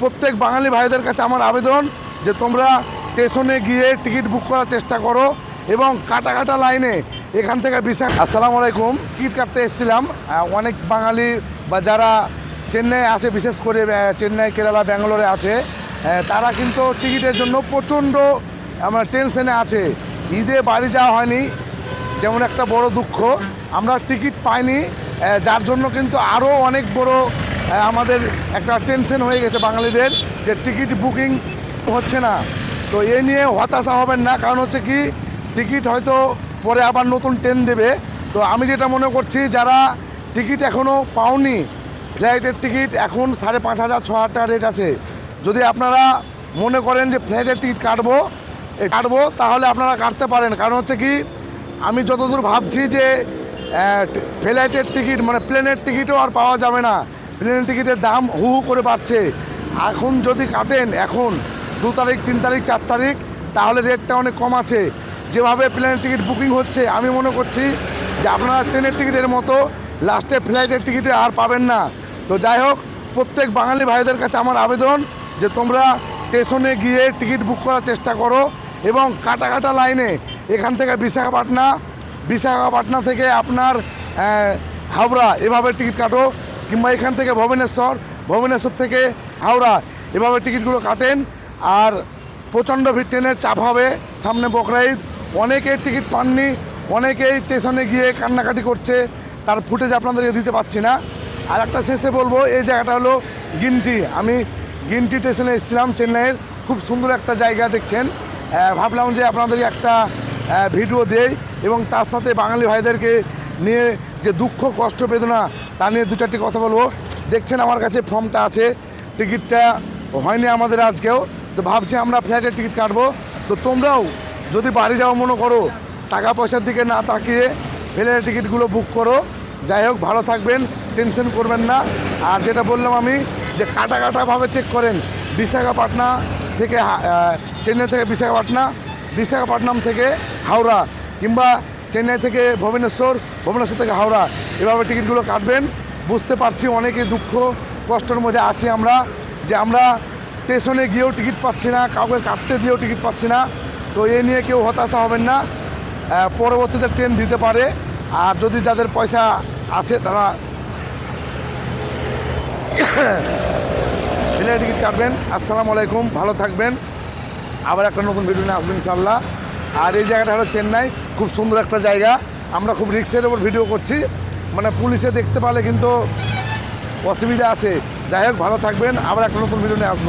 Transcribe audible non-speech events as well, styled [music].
প্রত্যেক বাঙালি ভাইদের কাছে আমার আবেদন যে তোমরা স্টেশনে গিয়ে টিকিট বুক করার চেষ্টা করো এবং কাটা কাটা লাইনে এখান থেকে বিশাখ আসসালামু আলাইকুম। টিকিট কাটতে এসেছিলাম। অনেক বাঙালি বা যারা চেন্নাই আছে, বিশেষ করে চেন্নাই, কেরালা, ব্যাঙ্গালোরে আছে তারা কিন্তু টিকিটের জন্য প্রচণ্ড, আমার টেনশনে আছে। ঈদে বাড়ি যাওয়া হয়নি, যেমন একটা বড় দুঃখ। আমরা টিকিট পাইনি যার জন্য কিন্তু আরও অনেক বড় আমাদের একটা টেনশন হয়ে গেছে বাঙালিদের যে টিকিট বুকিং হচ্ছে না। তো এ নিয়ে হতাশা হবেন না, কারণ হচ্ছে কি টিকিট হয়তো পরে আবার নতুন ট্রেন দেবে। তো আমি যেটা মনে করছি, যারা টিকিট এখনও পাওনি ফ্লাইটের টিকিট এখন সাড়ে পাঁচ হাজার, ছ হাজার টাকা রেট আছে। যদি আপনারা মনে করেন যে ফ্লাইটের টিকিট কাটবো কাটবো, তাহলে আপনারা কাটতে পারেন। কারণ হচ্ছে কি, আমি যতদূর ভাবছি যে ফ্লাইটের টিকিট মানে প্লেনের টিকিটও আর পাওয়া যাবে না। প্লেনের টিকিটের দাম হু করে বাড়ছে। এখন যদি কাটেন, এখন দু তারিখ, তিন তারিখ, চার তারিখ, তাহলে রেটটা অনেক কম আছে। যেভাবে প্লেনের টিকিট বুকিং হচ্ছে, আমি মনে করছি যে আপনারা ট্রেনের টিকিটের মতো লাস্টে ফ্লাইটের টিকিটে আর পাবেন না। তো যাই হোক, প্রত্যেক বাঙালি ভাইদের কাছে আমার আবেদন যে তোমরা স্টেশনে গিয়ে টিকিট বুক করার চেষ্টা করো এবং কাটা কাটা লাইনে এখান থেকে বিশাখাপাটনা বিশাখাপাটনা থেকে আপনার হাওড়া, এভাবে টিকিট কাটো। কিংবা এখান থেকে ভুবনেশ্বর ভুবনেশ্বর থেকে হাওড়া, এভাবে টিকিটগুলো কাটেন। আর প্রচণ্ড ভিড়, ট্রেনের চাপ হবে সামনে বকরাইদ অনেকেই টিকিট পাননি, অনেকেই স্টেশনে গিয়ে কান্নাকাটি করছে, তার ফুটেজ আপনাদেরকে দিতে পারছি না। আর একটা শেষে বলব, এই জায়গাটা হলো গিনটি। আমি গিনটি স্টেশনে এসেছিলাম চেন্নাইয়ের, খুব সুন্দর একটা জায়গা দেখছেন। ভাবলাম যে আপনাদের একটা ভিডিও দেই এবং তার সাথে বাঙালি ভাইদেরকে নিয়ে যে দুঃখ, কষ্ট, বেদনা তা নিয়ে দু চারটি কথা বলব। দেখছেন আমার কাছে ফর্মটা আছে, টিকিটটা হয়নি আমাদের আজকেও। তো ভাবছি আমরা ফ্লাইটের টিকিট কাটবো। তো তোমরাও যদি বাড়ি যাওয়া মনে করো, টাকা পয়সার দিকে না তাকিয়ে ফ্লাইটের টিকিটগুলো বুক করো। যাই হোক, ভালো থাকবেন, টেনশন করবেন না। আর যেটা বললাম আমি, যে কাটা কাটাভাবে চেক করেন, বিশাখাপাটনা থেকে চেন্নাই থেকে বিশাখাপাটনা বিশাখাপট্টনম থেকে হাওড়া কিংবা চেন্নাই থেকে ভুবনেশ্বর ভুবনেশ্বর থেকে হাওড়া। এভাবে টিকিটগুলো কাটবেন। বুঝতে পারছি অনেকে দুঃখ, কষ্টের মধ্যে আছি আমরা, যে আমরা স্টেশনে গিয়েও টিকিট পাচ্ছি না, কাউকে কাটতে দিয়েও টিকিট পাচ্ছি না। তো এ নিয়ে কেউ হতাশা হবেন না। পরবর্তীতে ট্রেন দিতে পারে। আর যদি যাদের পয়সা আছে তারা [coughs] প্লেনের টিকিট কাটবেন। আসসালামু আলাইকুম, ভালো থাকবেন। আবার একটা নতুন ভিডিও নিয়ে আসবেন ইনশাল্লাহ আর এই জায়গাটা হলো চেন্নাই। খুব সুন্দর একটা জায়গা। আমরা খুব রিক্সের ওপর ভিডিও করছি। মানে পুলিশে দেখতে পারলে কিন্তু অসুবিধা আছে। যাই হোক, ভালো থাকবেন। আবার একটা নতুন ভিডিও নিয়ে আসব।